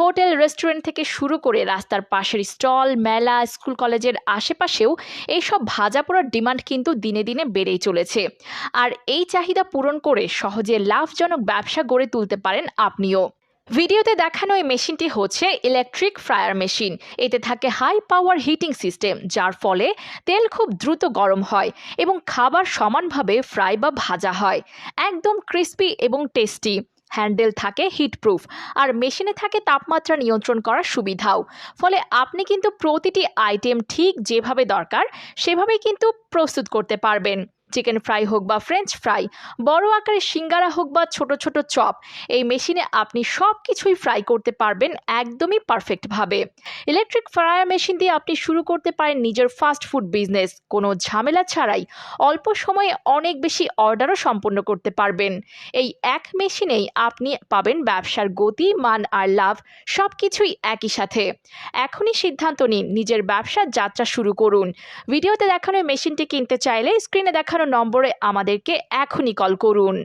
Hotel, restaurant থেকে শুরু করে রাস্তার পাশের স্টল, মেলা, স্কুল, কলেজের আশেপাশেও এইসব ভাজা পোড়ার ডিমান্ড কিন্তু দিনে দিনে বেড়েই চলেছে। আর এই চাহিদা পূরণ করে সহজে লাভজনক ব্যবসা গড়ে তুলতে পারেন আপনিও। ভিডিওতে দেখানো এই মেশিনটি হচ্ছে ইলেকট্রিক ফ্রায়ার মেশিন। এতে থাকে হাই পাওয়ার হিটিং সিস্টেম, যার ফলে তেল খুব দ্রুত গরম হয় এবং খাবার সমানভাবে ফ্রাই বা ভাজা হয়। একদম ক্রিস্পি এবং টেস্টি। হ্যান্ডেল থাকে হিটপ্রুফ। আর মেশিনে থাকে তাপমাত্রা নিয়ন্ত্রণ করার সুবিধাও। ফলে আপনি কিন্তু প্রতিটি আইটেম ঠিক যেভাবে দরকার, সেভাবেই কিন্তু প্রস্তুত করতে পারবেন। চিকেন ফ্রাই হোক বা ফ্রেঞ্চ ফ্রাই বড় আকারের সিঙ্গারা হোক বা ছোট ছোট চপ, এই মেশিনে আপনি সব কিছুই ফ্রাই করতে পারবেন একদমই পারফেক্টভাবে ইলেকট্রিক ফ্রায়ার মেশিন দিয়ে আপনি শুরু করতে পারেন নিজের ফাস্ট ফুড বিজনেস কোনো ঝামেলা ছাড়াই। অল্প সময়ে অনেক বেশি অর্ডারও সম্পন্ন করতে পারবেন। এই এক মেশিনেই আপনি পাবেন ব্যবসার গতি, মান আর লাভ সব কিছুই একই সাথে। এখনই সিদ্ধান্ত নিন, নিজের ব্যবসার যাত্রা শুরু করুন। ভিডিওতে দেখানো মেশিনটি কিনতে চাইলে স্ক্রিনে দেখানো নম্বরে আমাদেরকে এখনই কল করুন।